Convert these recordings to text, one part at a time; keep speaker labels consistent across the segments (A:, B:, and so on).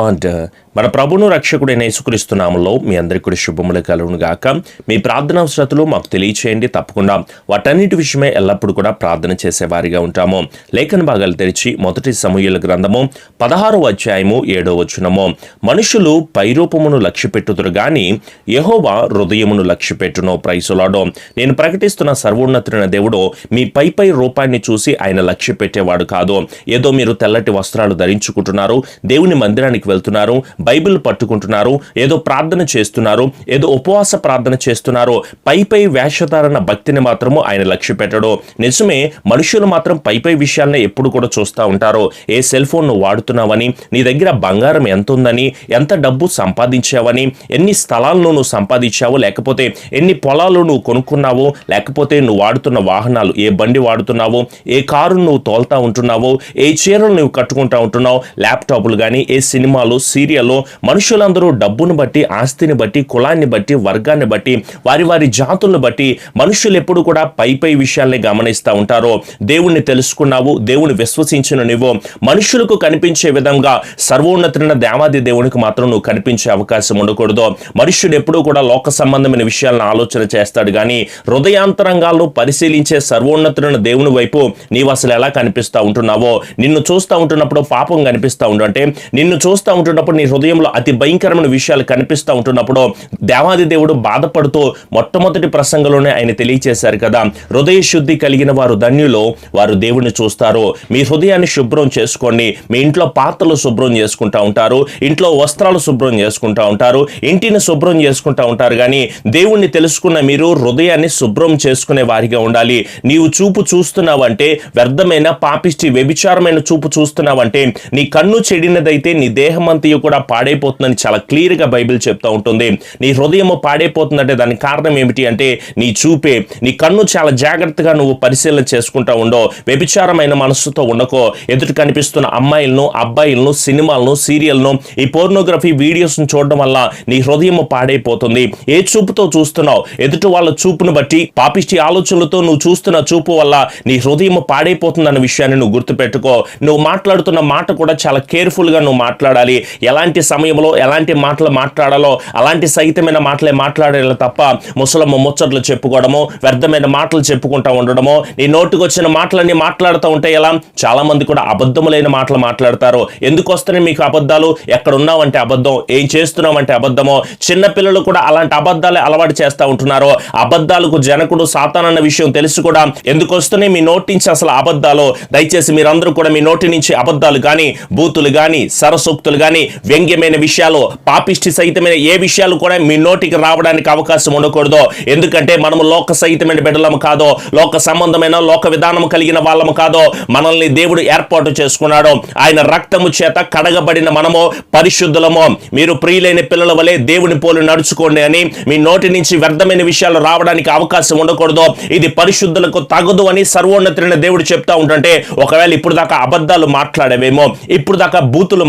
A: And మన ప్రభును రక్షకుడైన యేసుక్రీస్తునామంలో మీ అందరికీ కూడా శుభములు కలుగును గాక. మీ ప్రార్థన అవసరతలు మాకు తెలియచేయండి తప్పకుండా. వాటన్నిటి విషయమే ఎల్లప్పుడూ కూడా ప్రార్థన చేసేవారిగా ఉంటాము. లేఖన భాగాలు తెరిచి మొదటి సమూహల గ్రంథము పదహారో అధ్యాయము ఏడో వచనము. మనుషులు పైరూపమును లక్ష్యపెట్టుదురు గాని యహోవా హృదయమును లక్ష్యపెట్టును. ప్రైసులాడో నేను ప్రకటిస్తున్న సర్వోన్నతుడైన దేవుడు మీ పై పై రూపాన్ని చూసి ఆయన లక్ష్య పెట్టేవాడు కాదు. ఏదో మీరు తెల్లటి వస్త్రాలు ధరించుకుంటున్నారు దేవుని మందిరానికి వెళ్తున్నారు బైబిల్ పట్టుకుంటున్నారు ఏదో ప్రార్థన చేస్తున్నారు ఏదో ఉపవాస ప్రార్థన చేస్తున్నారు పై పై వేషధారణ భక్తిని మాత్రము ఆయన లక్ష్య పెట్టడు. నిజమే మనుషులు మాత్రం పై పై విషయాలను ఎప్పుడు కూడా చూస్తూ ఉంటారు. ఏ సెల్ ఫోన్ నువ్వు వాడుతున్నావని నీ దగ్గర బంగారం ఎంత ఉందని ఎంత డబ్బు సంపాదించావని ఎన్ని స్థలాలను నువ్వు సంపాదించావు లేకపోతే ఎన్ని పొలాలు నువ్వు కొనుక్కున్నావో లేకపోతే నువ్వు వాడుతున్న వాహనాలు ఏ బండి వాడుతున్నావో ఏ కారు నువ్వు తోలుతా ఉంటున్నావో ఏ చీరలు నువ్వు కట్టుకుంటా ఉంటున్నావు ల్యాప్టాప్లు కానీ ఏ సినిమా సినిమాలు సీరియల్ మనుషులందరూ డబ్బును బట్టి ఆస్తిని బట్టి కులాన్ని బట్టి వర్గాన్ని బట్టి వారి వారి జాతులను బట్టి మనుషులు ఎప్పుడు కూడా పై పై విషయాల్ని గమనిస్తూ ఉంటారు. దేవుణ్ణి తెలుసుకున్నావు దేవుని విశ్వసించిన నువ్వు మనుషులకు కనిపించే విధంగా సర్వోన్నతుడైన దేవాది దేవునికి మాత్రం నువ్వు కనిపించే అవకాశం ఉండకూడదు. మనుష్యుడు ఎప్పుడూ కూడా లోక సంబంధమైన విషయాలను ఆలోచన చేస్తాడు కానీ హృదయాంతరంగాల్లో పరిశీలించే సర్వోన్నతుడైన దేవుని వైపు నీవు అసలు ఎలా కనిపిస్తూ ఉంటున్నావో నిన్ను చూస్తూ ఉంటున్నప్పుడు పాపం కనిపిస్తూ ఉండు అంటే నిన్ను చూస్తూ ఉంటున్నప్పుడు నీ హృదయంలో అతి భయంకరమైన విషయాలు కనిపిస్తూ ఉంటున్నప్పుడు దేవాది దేవుడు బాధపడుతూ మొట్టమొదటి ప్రసంగంలోనే ఆయన తెలియచేశారు కదా. హృదయ శుద్ధి కలిగిన వారు ధన్యులు వారు దేవుని చూస్తారు. మీ హృదయాన్ని శుభ్రం చేసుకోండి. మీ ఇంట్లో పాత్రలు శుభ్రం చేసుకుంటా ఉంటారు. ఇంట్లో వస్త్రాలు శుభ్రం చేసుకుంటా ఉంటారు. ఇంటిని శుభ్రం చేసుకుంటూ ఉంటారు. కానీ దేవుణ్ణి తెలుసుకున్న మీరు హృదయాన్ని శుభ్రం చేసుకునే వారిగా ఉండాలి. నీవు చూపు చూస్తున్నావంటే వ్యర్థమైన పాపిష్టి వ్యభిచారమైన చూపు చూస్తున్నావంటే నీ కన్ను చెడినదైతే నీ దేహం అంతయు కూడా పాడైపోతుందని చాలా క్లియర్గా బైబిల్ చెప్తూ ఉంటుంది. నీ హృదయము పాడైపోతుందంటే దానికి కారణం ఏమిటి అంటే నీ చూపే నీ కన్ను చాలా జాగ్రత్తగా నువ్వు పరిశీలన చేసుకుంటా ఉండో. వ్యభిచారమైన మనస్సుతో ఉండకో. ఎదుటి కనిపిస్తున్న అమ్మాయిలను అబ్బాయిలను సినిమాలను సీరియల్ను ఈ పోర్నోగ్రఫీ వీడియోస్ను చూడడం వల్ల నీ హృదయము పాడైపోతుంది. ఏ చూపుతో చూస్తున్నావు? ఎదుటి వాళ్ళ చూపును బట్టి పాపిష్టి ఆలోచనలతో నువ్వు చూస్తున్న చూపు వల్ల నీ హృదయం పాడైపోతుందన్న విషయాన్ని నువ్వు గుర్తుపెట్టుకో. నువ్వు మాట్లాడుతున్న మాట కూడా చాలా కేర్ఫుల్గా నువ్వు మాట్లాడాలి. ఎలాంటి సమయంలో ఎలాంటి మాటలు మాట్లాడాలో అలాంటి సహితమైన మాటలే మాట్లాడాలి తప్ప ముసలమ్మ ముచ్చట్లు చెప్పుకోవడము వ్యర్థమైన మాటలు చెప్పుకుంటా ఉండడము నీ నోటికి వచ్చిన మాటలన్నీ మాట్లాడుతూ ఉంటే ఎలా? చాలా మంది కూడా అబద్ధములైన మాటలు మాట్లాడతారు. ఎందుకు వస్తున్నాయి మీకు అబద్ధాలు? ఎక్కడ ఉన్నావంటే అబద్ధం. ఏం చేస్తున్నామంటే అబద్ధమో? చిన్న పిల్లలు కూడా అలాంటి అబద్ధాలే అలవాటు చేస్తూ ఉంటున్నారు. అబద్ధాలకు జనకుడు సాతానన్న విషయం తెలుసు కూడా. ఎందుకు వస్తున్నాయి? మీ నోటి నుంచి అసలు అబద్ధాలు? దయచేసి మీరందరూ కూడా మీ నోటి నుంచి అబద్ధాలు కానీ బూతులు కానీ సరసూక్తులు కానీ వ్యంగ్యమైన విషయాలు పాపిష్టి సహితమైన ఏ విషయాలు కూడా మీ నోటికి రావడానికి అవకాశం ఉండకూడదు. ఎందుకంటే మనము లోక సహితమైన బిడ్డలము కాదో లోక సంబంధమైన లోక విధానం కలిగిన వాళ్ళము కాదో. మనల్ని దేవుడు ఏర్పాటు చేసుకున్నాడు. ఆయన రక్తము చేత కడగబడిన మనము పరిశుద్ధులము. మీరు ప్రియులైన పిల్లల వలె దేవుని పోలు నడుచుకోండి అని మీ నోటి నుంచి వ్యర్థమైన విషయాలు రావడానికి అవకాశం ఉండకూడదు. ఇది పరిశుద్ధులకు తగదు అని సర్వోన్నతులైన దేవుడు చెప్తా ఉంటుంటే ఒకవేళ ఇప్పుడు దాకా అబద్ధాలు మాట్లాడేవేమో ఇప్పుడు దాకా బూతులు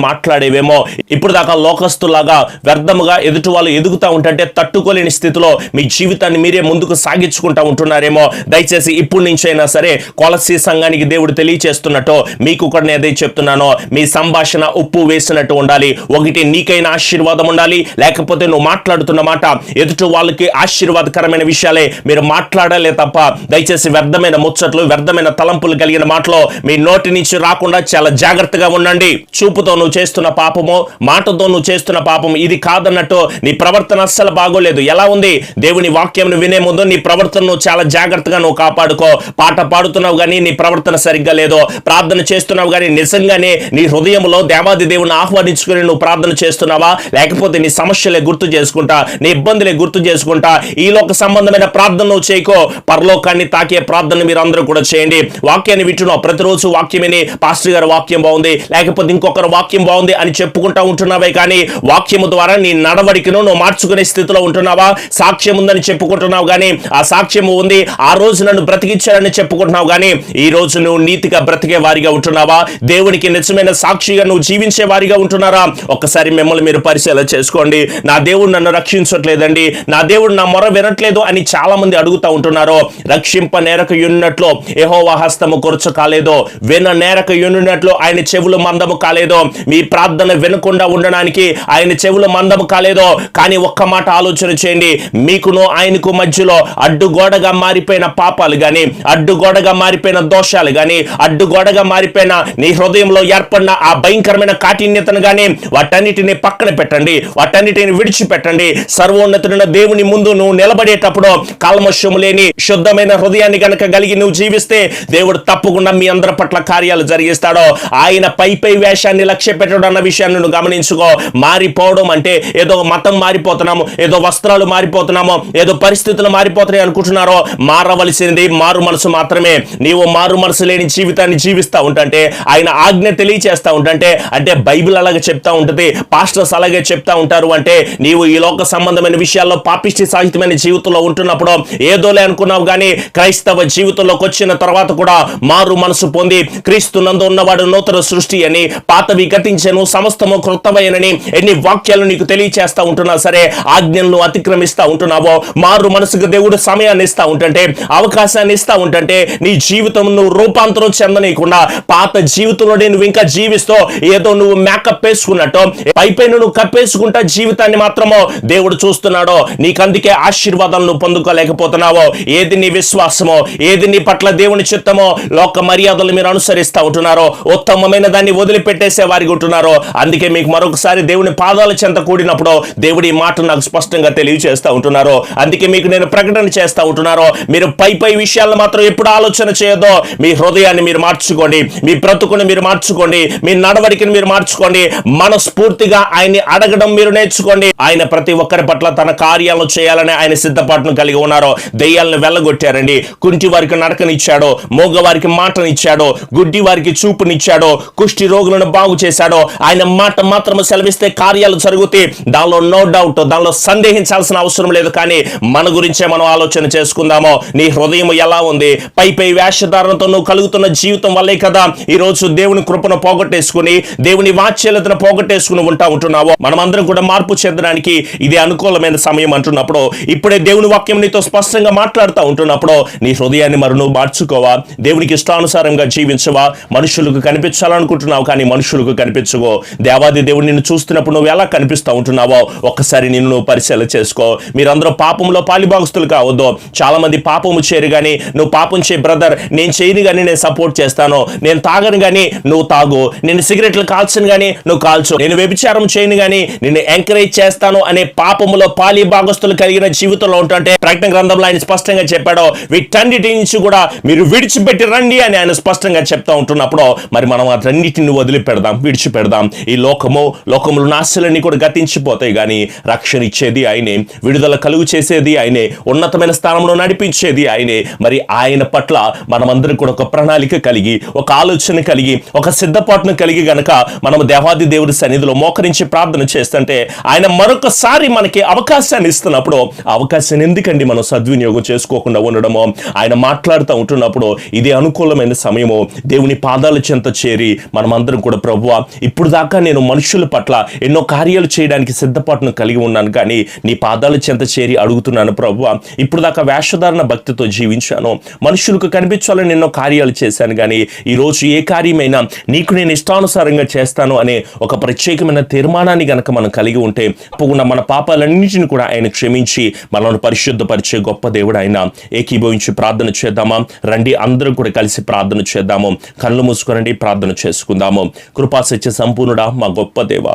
A: నీవేమో ఇప్పుడు దాకా లోకస్తులాగా వ్యర్థముగా ఎదుటి వాళ్ళు ఎదుగుతా ఉంటుంటే తట్టుకోలేని స్థితిలో మీ జీవితాన్ని మీరే ముందుకు సాగించుకుంటా ఉంటున్నారేమో. దయచేసి ఇప్పుడు నుంచైనా సరే కొలసి సంఘానికి దేవుడు తెలియచేస్తున్నట్టు మీకు కూడా నేను అదే చెప్తున్నాను. మీ సంభాషణ ఉప్పు వేసినట్టు ఉండాలి. ఒకటి నీకైనా ఆశీర్వాదం ఉండాలి. లేకపోతే నువ్వు మాట్లాడుతున్న మాట ఎదుటి వాళ్ళకి ఆశీర్వాదకరమైన విషయాలే మీరు మాట్లాడాలే తప్ప దయచేసి వ్యర్థమైన ముచ్చట్లు వ్యర్థమైన తలంపులు కలిగిన మాటలో మీ నోటి నుంచి రాకుండా చాలా జాగ్రత్తగా ఉండండి. చూపుతో నువ్వు చేస్తున్న పాపము మాటతో నువ్వు చేస్తున్న పాపం ఇది కాదన్నట్టు నీ ప్రవర్తన అస్సలు బాగోలేదు. ఎలా ఉంది? దేవుని వాక్యం వినే ముందు నీ ప్రవర్తనను చాలా జాగ్రత్తగా నువ్వు కాపాడుకో. పాట పాడుతున్నావు కానీ నీ ప్రవర్తన సరిగ్గా లేదో. ప్రార్థన చేస్తున్నావు కానీ నిజంగానే నీ హృదయంలో దేవాది దేవుని ఆహ్వానించుకుని నువ్వు ప్రార్థన చేస్తున్నావా? లేకపోతే నీ సమస్యలే గుర్తు చేసుకుంటా? నీ ఇబ్బందులే గుర్తు చేసుకుంటా? ఈ లోక సంబంధమైన ప్రార్థన నువ్వు చేయకో. పరలోకాన్ని తాకే ప్రార్థన మీరు అందరూ కూడా చేయండి. వాక్యాన్ని వింటున్నావు. ప్రతిరోజు వాక్యం పాస్టర్ గారి వాక్యం బాగుంది. లేకపోతే ఇంకొకరు వాక్యం బాగుంది అని చెప్పుకుంటా ఉంటున్నావే కానీ వాక్యము ద్వారా నీ నడవడికను నువ్వు మార్చుకునే స్థితిలో ఉంటున్నావా? సాక్ష్యం ఉందని చెప్పుకుంటున్నావు కానీ ఆ సాక్ష్యము ఉంది. ఆ రోజు నన్ను బ్రతికించాడని చెప్పుకుంటున్నావు కానీ ఈ రోజు నువ్వు నీతిగా బ్రతికే వారిగా ఉంటున్నావా? దేవునికి నిజమైన సాక్షిగా నువ్వు జీవించే వారిగా ఉంటున్నారా? ఒక్కసారి మిమ్మల్ని మీరు పరిశీలన చేసుకోండి. నా దేవుడు నన్ను రక్షించట్లేదండి. నా దేవుడు నా మొర వినట్లేదు అని చాలా మంది అడుగుతా ఉంటున్నారు. రక్షింప నేరక యున్నట్లు యెహోవా హస్తము కొరచు కాలేదో. విన నేరక యున్నట్లు ఆయన చెవులు మందము కాలేదో. మీ ప్రార్థన ప్రార్థన వినకుండా ఉండడానికి ఆయన చెవులు మందం కాలేదో కానీ ఒక్క మాట ఆలోచన చేయండి. మీకును ఆయనకు మధ్యలో అడ్డుగోడగా మారిపోయిన పాపాలు కానీ అడ్డుగోడగా మారిపోయిన దోషాలు గాని అడ్డుగోడగా మారిపోయిన నీ హృదయంలో ఏర్పడిన ఆ భయంకరమైన కాఠిన్యతను కానీ వాటన్నిటిని పక్కన పెట్టండి. వాటన్నిటిని విడిచిపెట్టండి. సర్వోన్నతుడైన దేవుని ముందు నువ్వు నిలబడేటప్పుడు కల్మషము లేని శుద్ధమైన హృదయాన్ని గనక కలిగి నువ్వు జీవిస్తే దేవుడు తప్పకుండా మీ అందరి పట్ల కార్యాలు జరిగిస్తాడో. ఆయన పై పై వేషాన్ని లక్ష్య పెట్టడం అన్న విషయాన్ని నువ్వు గమనించుకో. మారిపోవడం అంటే ఏదో మతం మారిపోతున్నాము ఏదో వస్త్రాలు మారిపోతున్నాము ఏదో పరిస్థితులు మారిపోతున్నాయి అనుకుంటున్నారో మారవలసింది మారు మనసు మాత్రమే. నీవు మారు మనసు లేని జీవితాన్ని జీవిస్తా ఉంటుంటే ఆయన ఆజ్ఞ తెలియచేస్తూ ఉంటుంటే అంటే బైబిల్ అలాగే చెప్తా ఉంటుంది పాస్టర్స్ అలాగే చెప్తా ఉంటారు అంటే నీవు ఈ లోక సంబంధమైన విషయాల్లో పాపిష్టి సాహిత్యమైన జీవితంలో ఉంటున్నప్పుడు ఏదోలే అనుకున్నావు కానీ క్రైస్తవ జీవితంలోకి వచ్చిన తర్వాత కూడా మారు మనసు పొంది క్రీస్తు నందు ఉన్నవాడు నూతన సృష్టి అని పాతవి గతించను సమస్తము కృతమైనని ఎన్ని వాక్యాలు నీకు తెలియచేస్తా ఉంటున్నా సరే ఆజ్ఞలను అతిక్రమిస్తా ఉంటున్నావో మారు మనసుకు దేవుడు సమయాన్ని ఇస్తా ఉంటుంటే అవకాశాన్ని ఇస్తా ఉంటుంటే నీ జీవితం నువ్వు రూపాంతరం చెందనీయకుండా పాత జీవితంలో నువ్వు ఇంకా జీవిస్తూ ఏదో నువ్వు మేకప్ వేసుకున్నట్టు పైపైన నువ్వు కప్పేసుకుంటా జీవితాన్ని మాత్రమో దేవుడు చూస్తున్నాడో నీకు అందుకే ఆశీర్వాదాలు నువ్వు పొందుకోలేకపోతున్నావో ఏది నీ విశ్వాసమో ఏది నీ పట్ల దేవుని చిత్తమో లోక మర్యాదలు మీరు అనుసరిస్తా ఉంటున్నారో ఉత్తమమైన దాన్ని వదిలిపెట్టేసే వారికి ఉంటున్నారో అందుకే మీకు మరొకసారి దేవుని పాదాల చెంత కూడినప్పుడు దేవుడి మాట నాకు స్పష్టంగా తెలియచేస్తూ ఉంటున్నారు అందుకే మీకు నేను ప్రకటన చేస్తూ ఉంటున్నారో మీరు పై పై విషయాలను మాత్రం ఎప్పుడు ఆలోచన చేయదో మీ హృదయాన్ని మీరు మార్చుకోండి మీ బ్రతుకుని మీరు మార్చుకోండి మీ నడవడికని మీరు మార్చుకోండి మనస్ఫూర్తిగా ఆయన్ని అడగడం మీరు నేర్చుకోండి. ఆయన ప్రతి ఒక్కరి పట్ల తన కార్యాలను చేయాలని ఆయన సిద్ధపాటును కలిగి ఉన్నారు దెయ్యాలను వెళ్ళగొట్టారండి. కుంటి వారికి నడకనిచ్చాడో మోగ వారికి మాటనిచ్చాడో గుడ్డి వారికి చూపునిచ్చాడో కుష్టి రోగులను బాగు చేశాడో ఆయన మాట మాత్రం సెలవిస్తే కార్యాలు జరుగుతాయి. దానిలో నో డౌట్ దానిలో సందేహించాల్సిన అవసరం లేదు. కానీ మన గురించే మనం ఆలోచన చేసుకుందామో. నీ హృదయం ఎలా ఉంది? పై పై వేషధారణతో నువ్వు కలుగుతున్న జీవితం వల్లే కదా ఈ రోజు దేవుని కృపను పోగొట్టేసుకుని దేవుని వాచ్యలతను పోగొట్టేసుకుని ఉంటా ఉంటున్నావో. మనమందరం కూడా మార్పు చెందడానికి ఇది అనుకూలమైన సమయం అంటున్నప్పుడు ఇప్పుడే దేవుని వాక్యం నీతో స్పష్టంగా మాట్లాడుతూ ఉంటున్నప్పుడు నీ హృదయాన్ని మరి నువ్వు మార్చుకోవా? దేవునికి ఇష్టానుసారంగా జీవించవా? మనుషులకు కనిపించాలనుకుంటున్నావు కానీ మనుషులకు కనిపించవో. దేవాది దేవుడు నిన్ను చూస్తున్నప్పుడు నువ్వు ఎలా కనిపిస్తూ ఉంటున్నావో ఒక్కసారి నిన్ను నువ్వు పరిశీలన చేసుకో. మీరందరూ పాపంలో పాలిభాగస్తులు కావద్దు. చాలామంది పాపము చేయరు కానీ నువ్వు పాపం చేయి బ్రదర్ నేను చేయను కానీ నేను సపోర్ట్ చేస్తాను. నేను తాగను కానీ నువ్వు తాగు. నేను సిగరెట్లు కాల్చను కానీ నువ్వు కాల్చు. నేను వ్యభిచారం చేయను కానీ నిన్ను ఎంకరేజ్ చేస్తాను అనే పాపములో పాలిభాగస్తులు కలిగిన జీవితంలో ఉంటుంటే ప్రకటన గ్రంథంలో ఆయన స్పష్టంగా చెప్పాడో. వీటన్నిటి నుంచి కూడా మీరు విడిచిపెట్టి రండి అని ఆయన స్పష్టంగా చెప్తా ఉంటున్నప్పుడు మరి మనం అటన్నిటిని వదిలిపెడదాం విడిచిపెడదాం. ఈ లోకము లోకములు నాశలన్నీ కూడా గతించిపోతాయి. కానీ రక్షణ ఇచ్చేది ఆయనే విడుదల కలుగు చేసేది ఆయనే ఉన్నతమైన స్థానంలో నడిపించేది ఆయనే. మరి ఆయన పట్ల మనమందరం కూడా ఒక ప్రణాళిక కలిగి ఒక ఆలోచన కలిగి ఒక సిద్ధపాటును కలిగి గనక మనం దేవాది దేవుడి సన్నిధిలో మోకరించి ప్రార్థన చేస్తుంటే ఆయన మరొకసారి మనకి అవకాశాన్ని ఇస్తున్నప్పుడు అవకాశాన్ని ఎందుకండి మనం సద్వినియోగం చేసుకోకుండా ఉండడమో? ఆయన మాట్లాడుతూ ఉంటున్నప్పుడు ఇది అనుకూలమైన సమయము. దేవుని పాదాల చెంత చేరి మనమందరం కూడా ప్రభువ ఇప్పుడు దాకా నేను మనుషుల పట్ల ఎన్నో కార్యాలు చేయడానికి సిద్ధపాటును కలిగి ఉన్నాను. కానీ నీ పాదాల చెంత చేరి అడుగుతున్నాను ప్రభు ఇప్పుడు దాకా వేషధారణ భక్తితో జీవించాను. మనుషులకు కనిపించాలని ఎన్నో కార్యాలు చేశాను. కానీ ఈరోజు ఏ కార్యమైనా నీకు నేను ఇష్టానుసారంగా చేస్తాను అనే ఒక ప్రత్యేకమైన తీర్మానాన్ని గనక మనం కలిగి ఉంటే తప్పకుండా మన పాపాలన్నింటిని కూడా ఆయన క్షమించి మనల్ని పరిశుద్ధపరిచే గొప్ప దేవుడు ఆయన ఏకీభవించి ప్రార్థన చేద్దామా? రండి అందరం కూడా కలిసి ప్రార్థన చేద్దాము. కళ్ళు మూసుకురండి ప్రార్థన చేసుకుందాము. కృపా సత్య సంపూర్ణుడా మా గొప్ప దేవ.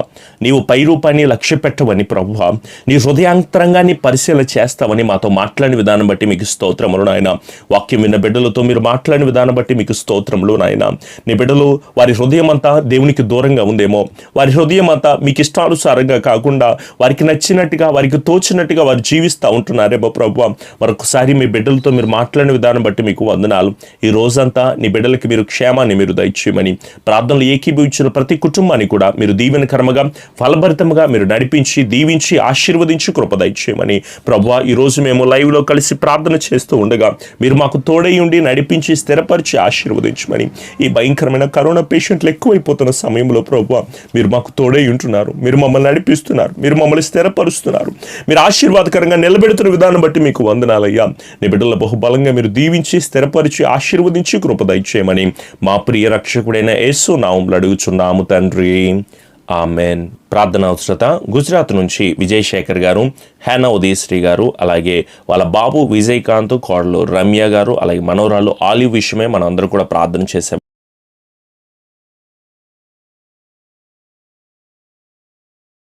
A: నీవు పై రూపాన్ని లక్ష్య పెట్టవని ప్రభు నీ హృదయాంతరంగాన్ని పరిశీలన చేస్తావని మాతో మాట్లాడిన విధానం బట్టి మీకు స్తోత్రములు నాయన. వాక్యం విన్న బిడ్డలతో మీరు మాట్లాడిన విధానం బట్టి మీకు స్తోత్రములు నాయన. నీ బిడ్డలు వారి హృదయం అంతా దేవునికి దూరంగా ఉందేమో. వారి హృదయం అంతా మీకు ఇష్టానుసారంగా కాకుండా వారికి నచ్చినట్టుగా వారికి తోచినట్టుగా వారు జీవిస్తూ ఉంటున్నారేమో ప్రభు మరొకసారి మీ బిడ్డలతో మీరు మాట్లాడిన విధానం బట్టి మీకు వందనాలు. ఈ రోజంతా నీ బిడ్డలకి మీరు క్షేమాన్ని మీరు దయచేయమని ప్రార్థనలు ఏకీభవించిన ప్రతి కుటుంబాన్ని కూడా మీరు దీవెనకరముగా ఫలభరితముగా మీరు నడిపించి దీవించి ఆశీర్వదించి కృపదయచేయమని దయచేయమని ఈరోజు ఈ రోజు మేము లైవ్లో కలిసి ప్రార్థన చేస్తూ ఉండగా మీరు మాకు తోడై ఉండి నడిపించి స్థిరపరిచి ఆశీర్వదించమని ఈ భయంకరమైన కరోనా పేషెంట్లు ఎక్కువైపోతున్న సమయంలో ప్రభు మీరు మాకు తోడై ఉంటున్నారు. మీరు మమ్మల్ని నడిపిస్తున్నారు. మీరు మమ్మల్ని స్థిరపరుస్తున్నారు. మీరు ఆశీర్వాదకరంగా నిలబెడుతున్న విధానం బట్టి మీకు వందనాలయ్యా. నీ బిడ్డల బహుబలంగా మీరు దీవించి స్థిరపరిచి ఆశీర్వదించి కృపదయచేయమని మా ప్రియ రక్షకుడైన యేసు నామంలో అడుగుచున్నాము తండ్రి. ఆమెన్ ప్రార్థన అవసరత గుజరాత్ నుంచి విజయశేఖర్ గారు హేనా ఉదయశ్రీ గారు అలాగే వాళ్ళ బాబు విజయకాంత్ కోడలు రమ్య గారు అలాగే మనోరాలు ఆలివ్ విషయమే మనం అందరూ కూడా ప్రార్థన చేసే.